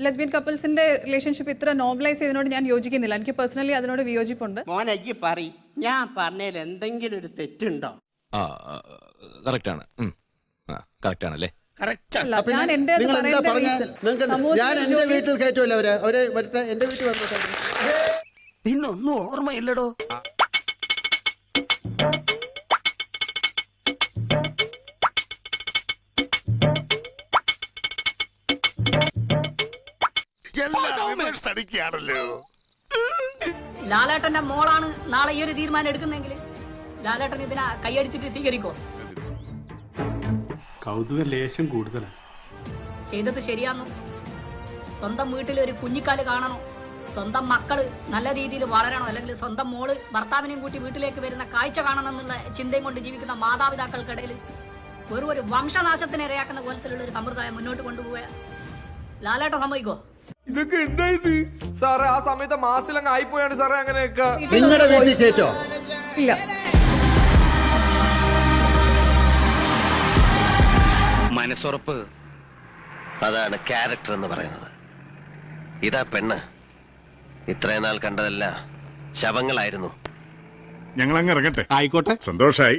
Lesbian കപ്പിൾസിന്റെ relationship ഇത്ര normalise ചെയ്തതിനോട് ഞാൻ യോജിക്കുന്നില്ല. എനിക്ക് പേഴ്സണലി അതിനോട് വിയോജിപ്പുണ്ട്. പറ. ഞാൻ പറഞ്ഞതിൽ എന്തെങ്കിലും ഒരു തെറ്റുണ്ടോ? ആ കറക്റ്റാണല്ലേ അല്ല, ഞാൻ എന്റെ പറയേണ്ട reason, സമൂഹത്തിൽ ഞാൻ എന്റെ ജോലി- വീട്ടിൽ കയറ്റുമല്ലോ അവരെ? അവരെ വരുത്ത എന്റെ വീട്ടിൽ വന്നു പിന്നൊന്നും ഓർമ്മയില്ലടോ. ലാലേട്ടന്റെ മോളാണ് നാളെ ഈ ഒരു തീരുമാനം എടുക്കുന്നെങ്കിൽ ലാലേട്ടൻ ഇതിനെ കൈയടിച്ചിട്ട് സ്വീകരിക്കോ? കൗതുകം ലേശം കൂടുതലാണ് ചെയ്തത് ശരിയാന്നു. സ്വന്തം വീട്ടിൽ ഒരു കുഞ്ഞിക്കാൽ കാണണോ. സ്വന്തം മക്കൾ നല്ല രീതിയിൽ വളരണോ. അല്ലെങ്കിൽ സ്വന്തം മോൾ ഭർത്താവിനെയും കൂട്ടി വീട്ടിലേക്ക് വരുന്ന കാഴ്ച കാണണം എന്നുള്ള ചിന്തയും കൊണ്ട് ജീവിക്കുന്ന മാതാപിതാക്കൾക്കിടയിൽ വെറും ഒരു വംശനാശത്തിന് ഇരയാക്കുന്ന പോലത്തിലുള്ള ഒരു സമ്പ്രദായം മുന്നോട്ട് കൊണ്ടുപോയ ലാലേട്ടൻ സമ്മതിക്കോ ഇതൊക്കെ എന്തായത് സാറേ ആ സമയത്ത് മാസിലങ്ങ് ആയിപ്പോയാണ് സാറേ അങ്ങനെയൊക്കെ. നിങ്ങളുടെ വീട്ടിൽ കയറ്റോ ഇല്ല. മനസ്സുറപ്പ്. അതാണ് ക്യാരക്ടർ എന്ന് പറയുന്നത്. ഇതാ പെണ്ണ്. ഇത്രയും നാൾ കണ്ടതല്ല ശവങ്ങളായിരുന്നു. ഞങ്ങൾ അങ്ങ് ഇറങ്ങട്ടെ. ആയിക്കോട്ടെ. സന്തോഷായി.